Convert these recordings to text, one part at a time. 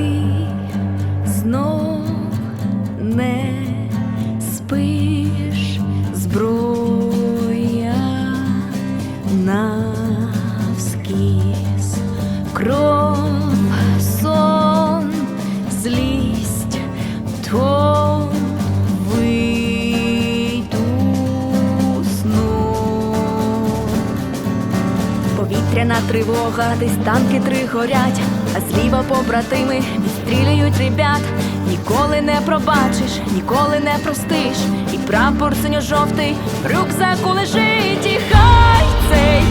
ти знов не спиш зброя на навскіз кров, сон, злість то вийду повітряна тривога, десь танки три горять а зліва побратими відстрілюють ребят. Ніколи не пробачиш, ніколи не простиш, і прапор синьо-жовтий рюкзаку лежить, і хай цей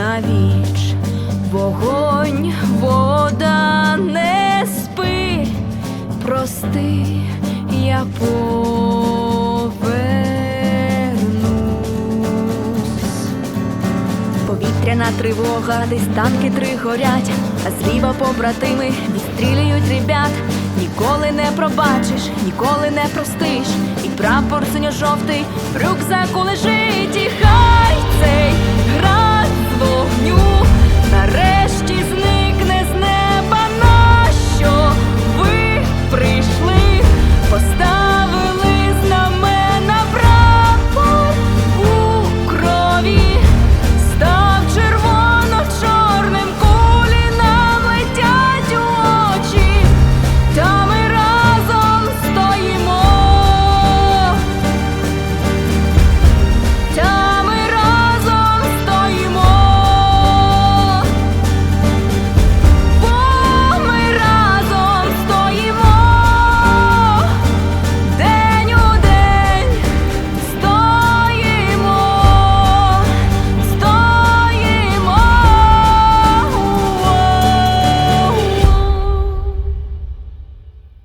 на віч, вогонь, вода, не спи, прости, я повернусь. Повітряна тривога, десь танки три горять, а зліва побратими відстрілюють ребят. Ніколи не пробачиш, ніколи не простиш, і прапор синьо-жовтий рюкзаку лежить.